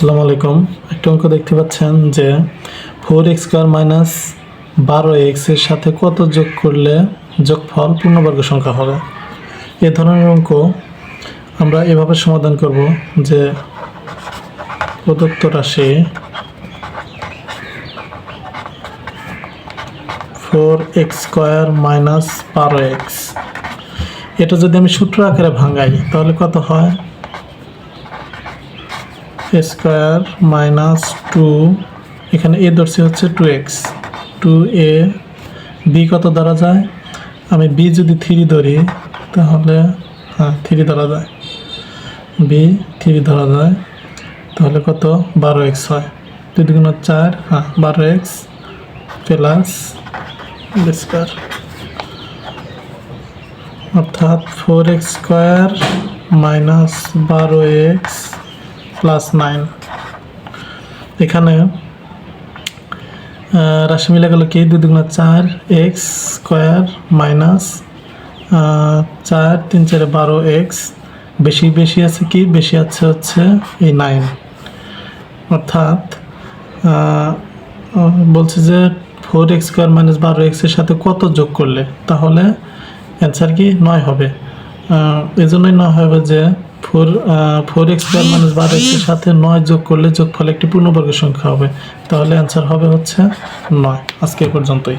আসসালামু আলাইকুম। একটা অঙ্ক দেখতে পাচ্ছেন যে ফোর এক্স স্কোয়ার মাইনাস বারো এক্সের সাথে কত যোগ করলে যোগফল পূর্ণবর্গ সংখ্যা হবে? এ ধরনের অঙ্ক আমরা এভাবে সমাধান করব যে প্রদত্ত রাশি ফোর এক্স স্কোয়ার মাইনাস বারো এক্স এটা যদি আমি সূত্র আকারে ভাঙাই, তাহলে কত হয়? স্কোয়ার মাইনাস টু, এখানে এ ধরছি হচ্ছে two x two a b কত ধরা যায়? আমি বি যদি থ্রি ধরি, তাহলে হ্যাঁ থ্রি ধরা যায়। বি থ্রি ধরা যায়, তাহলে কত? বারো এক্স হয়। দুই দুগুণ চার হ্যাঁ বারো এক্স প্লাস স্কোয়ার। অর্থাৎ ফোর এক্স স্কোয়ার মাইনাস বারো এক্স প্লাস এখানে রাশি মিলে গেল কি? দুই দুগুণা চার এক্স স্কোয়ার মাইনাস চার তিন চারে বারো এক্স বেশি বেশি আছে কি? বেশি আছে হচ্ছে এই নাইন অর্থাৎ বলছে যে ফোর এক্স স্কোয়ার মাইনাস বারো এক্সের সাথে কত যোগ করলে? তাহলে অ্যান্সার কি? নয় হবে। এই জন্যই নয় হবে যে four four x square minus বারো এক্সের সাথে নয় যোগ করলে যোগফল একটি পূর্ণবর্গের সংখ্যা হবে। তাহলে অ্যান্সার হবে হচ্ছে নয়। আজকে পর্যন্তই।